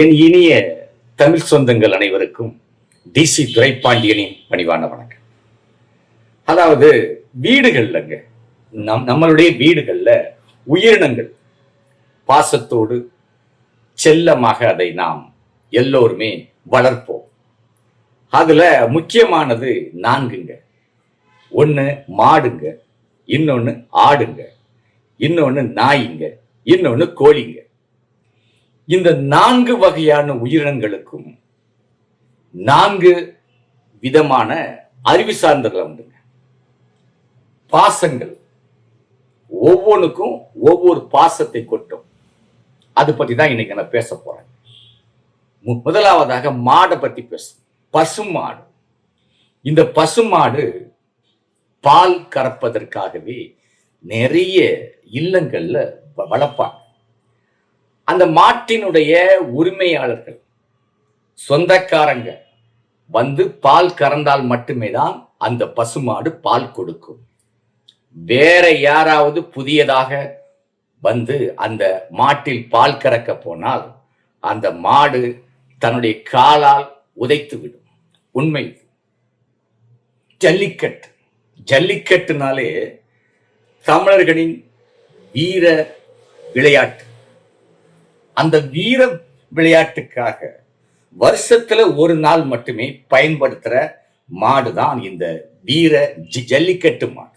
என் இனிய தமிழ் சொந்தங்கள் அனைவருக்கும் டிசி துரைப்பாண்டியனின் பணிவான வணக்கம். அதாவது வீடுகள்லங்க நம் நம்மளுடைய வீடுகளில் உயிரினங்கள். பாசத்தோடு செல்லமாக அதை நாம் எல்லோருமே வளர்ப்போம். அதில் முக்கியமானது நான்குங்க. ஒன்று மாடுங்க இன்னொன்று ஆடுங்க இன்னொன்று நாய்ங்க இன்னொன்று கோழிங்க. இந்த நான்கு வகையான உயிரினங்களுக்கும் நான்கு விதமான அறிவு சார்ந்தர்கள் உண்டுங்க பாசங்கள். ஒவ்வொன்றுக்கும் ஒவ்வொரு பாசத்தை கொட்டும். அது பத்தி தான் இன்னைக்கு நான் பேச போறேன் மு- முதலாவதாக மாடை பத்தி பேசும் பசுமாடு இந்த பசுமாடு பால் கறப்பதற்காகவே நிறைய இல்லங்கள்ல வ- வளர்ப்பாங்க. அந்த மாட்டினுடைய உரிமையாளர்கள் சொந்தக்காரங்க வந்து பால் கறந்தால் மட்டுமே தான் அந்த பசுமாடு பால் கொடுக்கும். வேற யாராவது புதியதாக வந்து அந்த மாட்டில் பால் கறக்க போனால் அந்த மாடு தன்னுடைய காலால் உதைத்து விடும் உண்மை ஜல்லிக்கட்டு. ஜல்லிக்கட்டுனாலே தமிழர்களின் வீர விளையாட்டு. அந்த வீர விளையாட்டுக்காக வருஷத்துல ஒரு நாள் மட்டுமே பயன்படுத்துற மாடு தான் இந்த வீர ஜி- ஜல்லிக்கட்டு மாடு.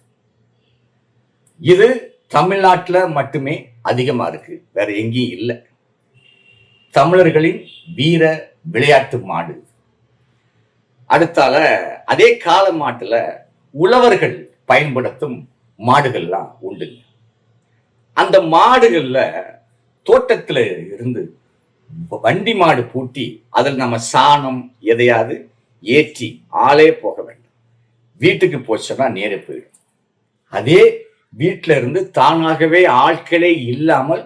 இது தமிழ்நாட்டில் மட்டுமே அதிகமா இருக்கு. வேற எங்கேயும் இல்லை. தமிழர்களின் வீர விளையாட்டு மாடு. அடுத்தால அதே கால மாட்டுல உழவர்கள் பயன்படுத்தும் மாடுகள்லாம் உண்டுங்க. அந்த மாடுகள்ல தோட்டத்துல இருந்து வண்டி மாடு பூட்டி அதில் நம்ம சாணம் எதையாவது ஏற்றி ஆளே போக வேண்டும். வீட்டுக்கு போச்சோன்னா நேரே போயிடும். அதே வீட்டில இருந்து தானாகவே ஆட்களே இல்லாமல்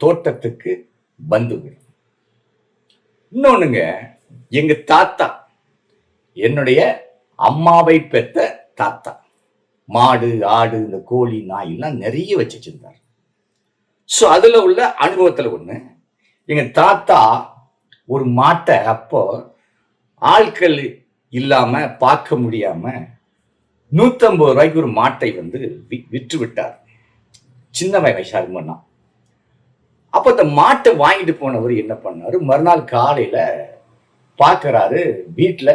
தோட்டத்துக்கு வந்துவிடும் இன்னொன்னுங்க எங்க தாத்தா என்னுடைய அம்மாவை பெற்ற தாத்தா. மாடு ஆடு இந்த கோழி நாய் எல்லாம் நிறைய வச்சு வச்சிருந்தார். ஸோ அதில் உள்ள அனுபவத்தில் ஒன்று எங்கள் தாத்தா ஒரு மாட்டை அப்போ ஆட்கள் இல்லாமல் பார்க்க முடியாமல் நூற்றம்பது ரூபாய்க்கு ஒரு மாட்டை வந்து வி- விற்று விட்டார் சின்ன. வயசாக பண்ணா அப்போ அந்த மாட்டை வாங்கிட்டு போனவர் என்ன பண்ணார்? மறுநாள் காலையில் பார்க்கறாரு வீட்டில்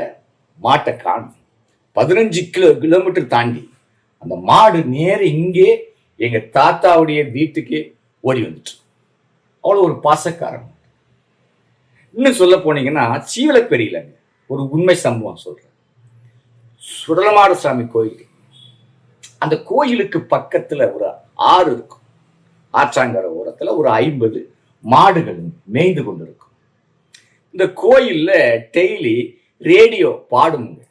மாட்டை காணும் பதினஞ்சு கிலோ கிலோமீட்டர் தாண்டி. அந்த மாடு நேர இங்கே எங்கள் தாத்தாவுடைய வீட்டுக்கு ஓடி வந்துட்டு. அவ்வளோ ஒரு பாசக்காரன். இன்னும் சொல்ல போனீங்கன்னா சீவலப்பெரியலங்க ஒரு உண்மை சம்பவம் சொல்றேன். சுடலமாட சாமி கோயில். அந்த கோயிலுக்கு பக்கத்தில் ஒரு ஆறு இருக்கும். ஆற்றாங்கர ஓரத்தில் ஒரு ஐம்பது மாடுகள் மேய்ந்து கொண்டு இருக்கும் இந்த கோயிலில் டெய்லி ரேடியோ பாடுங்க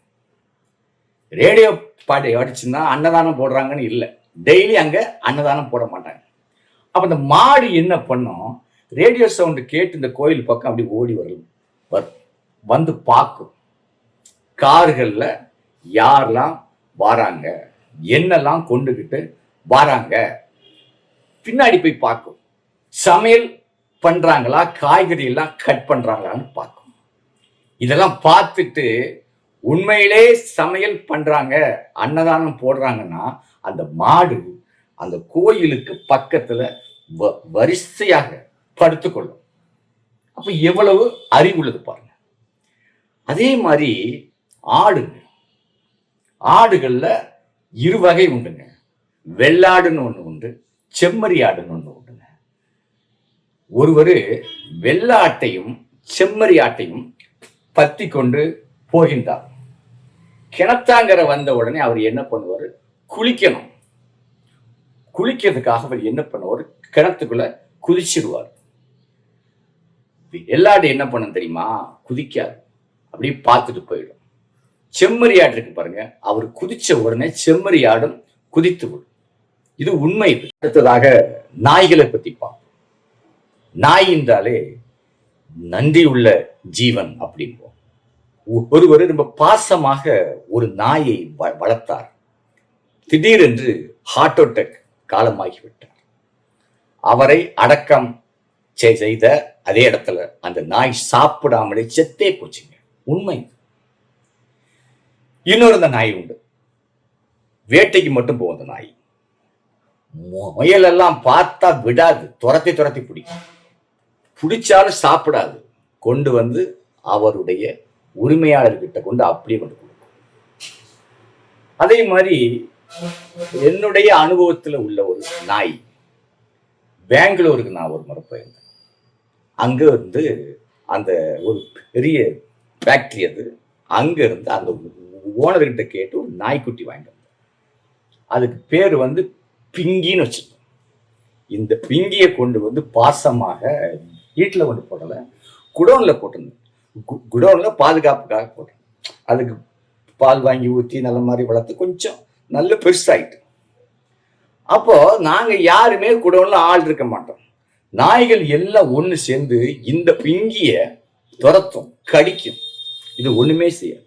ரேடியோ பாடி அடிச்சுன்னா அன்னதானம் போடுறாங்கன்னு இல்லை. டெய்லி அங்கே அன்னதானம் போட மாட்டாங்க. அப்போ இந்த மாடு என்ன பண்ணும் ரேடியோ சவுண்டு கேட்டு இந்த கோயில் பக்கம் அப்படி ஓடி வரும். வரும் வந்து பார்க்கும். கார்களில் யாரெல்லாம் வராங்க? என்னெல்லாம் கொண்டுக்கிட்டு வராங்க? பின்னாடி போய் பார்க்கும். சமையல் பண்ணுறாங்களா காய்கறி எல்லாம் கட் பண்ணுறாங்களான்னு பார்க்கும். இதெல்லாம் பார்த்துட்டு உண்மையிலே சமையல் பண்ணுறாங்க அன்னதானம் போடுறாங்கன்னா அந்த மாடு அந்த கோயிலுக்கு பக்கத்துல வ- வரிசையாக படுத்துக்கொள்ளும். அப்ப எவ்வளவு அறிவுள்ளது பாருங்க. அதே மாதிரி ஆடுங்க. ஆடுகள்ல இரு வகை உண்டுங்க. வெள்ளாடுன்னு ஒன்று உண்டு செம்மறி ஆடுன்னு ஒன்று உண்டுங்க. ஒருவர் வெள்ளாட்டையும் செம்மறி ஆட்டையும் பத்தி கொண்டு போகின்றார். கிணத்தாங்கரை வந்த உடனே அவர் என்ன பண்ணுவார்? குளிக்கணும். குளிக்கிறதுக்காக அவர் என்ன பண்ணுவார் கிணத்துக்குள்ள குதிச்சிடுவார். எல்லாடு என்ன பண்ணும் தெரியுமா? குதிக்காது. அப்படியே பார்த்துட்டு போயிடும். செம்மறி ஆடு இருக்கு பாருங்க. அவர் குதிச்ச உடனே செம்மறி ஆடும் குதித்து விடும். இது உண்மை இது. அடுத்ததாக நாய்களை பத்தி பார்ப்போம். நாய் என்றாலே நன்றி உள்ள ஜீவன் அப்படிம்போம். ஒ- ஒருவர் ரொம்ப பாசமாக ஒரு நாயை வ- வளர்த்தார். திடீரென்று ஹார்ட் அட்டாக் காலமாகிவிட்டார் அவரை அடக்கம் செய்த அதே இடத்துல அந்த நாய் சாப்பிடாமலே செத்தே போச்சுங்க. உண்மை. இன்னொரு அந்த நாய் உண்டு. வேட்டைக்கு மட்டும் போகும் அந்த நாய். மு- முயல் எல்லாம் பார்த்தா விடாது. துரத்தி துரத்தி பிடிக்கும். பிடிச்சாலும் சாப்பிடாது. கொண்டு வந்து அவருடைய உரிமையாளர்கிட்ட கொண்டு அப்படியே கொண்டு கொடுக்கும். அதே மாதிரி என்னுடைய அனுபவத்துல உள்ள ஒரு நாய். பெங்களூருக்கு நான் ஒரு முறை போயிருந்தேன். அங்க வந்து அந்த ஒரு பெரிய ஃபேக்ட்ரி அது. அங்க இருந்து அந்த ஓனர்கிட்ட கேட்டு ஒரு நாய்க்குட்டி வாங்கிட்டு வந்தேன். அதுக்கு பேர் வந்து பிங்கின்னு வச்சுருந்தோம். இந்த பிங்கியை கொண்டு வந்து பாசமாக வீட்டில் கொண்டு போடலை குடோனில் போட்டிருந்தேன். கு- குடோன்ல பாதுகாப்புக்காக போட்டேன். அதுக்கு பால் வாங்கி ஊற்றி நல்ல மாதிரி வளர்த்து கொஞ்சம் நல்ல பெருசாயிட்டு. அப்போ நாங்க யாருமே குடோன்ல ஆள் இருக்க மாட்டோம். நாய்கள் எல்லாம் ஒண்ணு சேர்ந்து இந்த பிங்கிய துரத்தும் கடிக்கும். இது ஒண்ணுமே செய்யாது.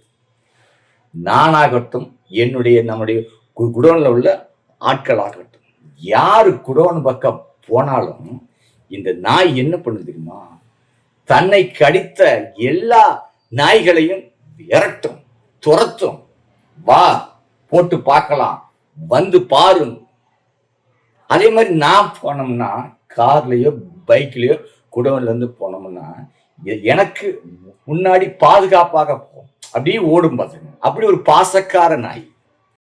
நானாகட்டும் என்னுடைய நம்முடைய கு- குடோன்ல உள்ள ஆட்கள் ஆகட்டும் யாரு குடோன் பக்கம் போனாலும் இந்த நாய் என்ன பண்ணுது தெரியுமா? தன்னை கடித்த எல்லா நாய்களையும் விரட்டும் துரத்தும். வா போட்டு பார்க்கலாம். வந்து பாருங்க அதே மாதிரி நான் போனோம்னா கார்லயோ பைக்லயோ குடோன்ல இருந்து போனோம்னா எனக்கு முன்னாடி பாதுகாப்பாக போகும் அப்படியே ஓடும் பார்த்துங்க அப்படி ஒரு பாசக்கார நாய்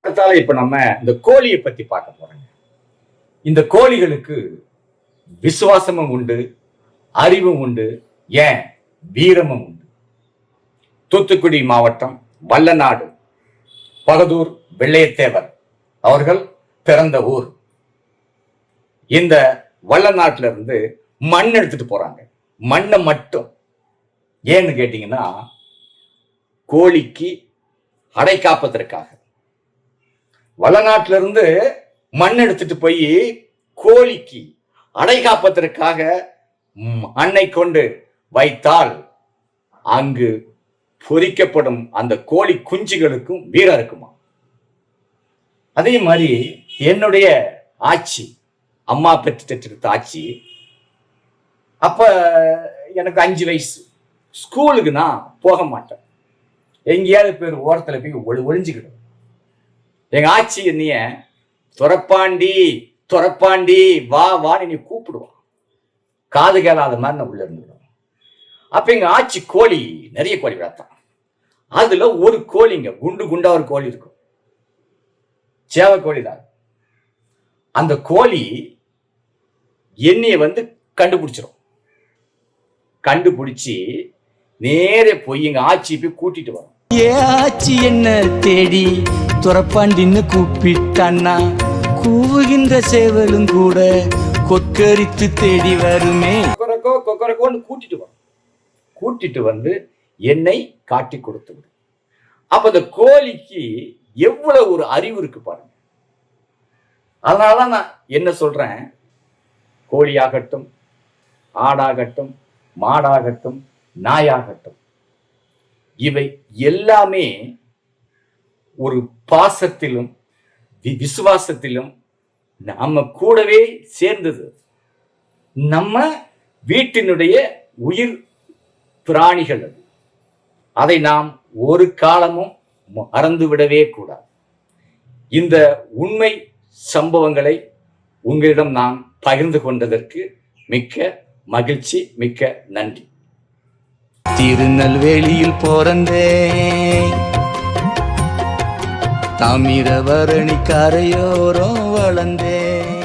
அடுத்தால இப்ப நம்ம இந்த கோழியை பத்தி பார்க்க போறோங்க. இந்த கோழிகளுக்கு விசுவாசமும் உண்டு அறிவும் உண்டு ஏன்? வீரமும் உண்டு. தூத்துக்குடி மாவட்டம் வல்லநாடு. பகதூர் வெள்ளையத்தேவர் அவர்கள் பிறந்த ஊர். இந்த வல்லநாட்டுல இருந்து மண் எடுத்துட்டு போறாங்க. மண்ணை மட்டும். ஏன்னு கேட்டீங்கன்னா கோழிக்கு அடை காப்பதற்காக. வல்லநாட்டுல இருந்து மண் எடுத்துட்டு போய் கோழிக்கு அடை காப்பதற்காக மண்ணை கொண்டு வைத்தால் அங்கு பொறிக்கப்படும் அந்த கோழி குஞ்சுகளுக்கும் வீரா இருக்குமா? அதே மாதிரி என்னுடைய ஆட்சி அம்மா பெற்றுத்த ஆட்சி அப்ப எனக்கு அஞ்சு வயசு. ஸ்கூலுக்கு நான் போக மாட்டேன். எங்கேயாவது பேர் ஓரத்தில் போய் ஒளி ஒளிஞ்சுக்கிடும். எங்க ஆட்சி என்னைய துறப்பாண்டி துறப்பாண்டி வா வான்னு நீ கூப்பிடுவான். காது கேளாத மாதிரி நான் உள்ள இருந்துடும் அப்ப எங்க ஆட்சி கோழி நிறைய கோழி வளர்த்தான். அதுல ஒரு கோழிங்க குண்டு குண்டா ஒரு கோழி இருக்கும். சேவை கோழி தான். அந்த கோழி எண்ணெயை வந்து கண்டுபிடிச்சிரும். கண்டுபிடிச்சி நேரே போய் எங்க ஆட்சி போய் கூட்டிட்டு வரும். ஏ ஆச்சி என்ன தேடி? துறப்பாண்டின்னு கூப்பிட்டான்னா கூவுகின்ற சேவலும் கூட கொக்கரித்து தேடி வருமே. கொக்கரக்கோ கொக்கரக்கோன்னு கூட்டிட்டு வரும். கூட்டிட்டு வந்து என்னை காட்டி கொடுத்து விடும் அப்ப அந்த கோழிக்கு எவ்வளவு ஒரு அறிவு இருக்கு பாருங்க. அதனாலதான் நான் என்ன சொல்றேன்? கோழியாகட்டும் ஆடாகட்டும் மாடாகட்டும் நாயாகட்டும் இவை எல்லாமே ஒரு பாசத்திலும் விசுவாசத்திலும் நாம கூடவே சேர்ந்தது. நம்ம வீட்டினுடைய உயிர் பிராணிகள் அது. அதை நாம் ஒரு காலமும் மறந்து விடவே கூடாது. இந்த உண்மை சம்பவங்களை உங்களிடம் நான் பகிர்ந்து கொண்டதற்கு மிக்க மகிழ்ச்சி மிக்க நன்றி. திருநெல்வேலியில் பிறந்தேன். தாமிரவரணி கரையோரம் வளர்ந்தேன்.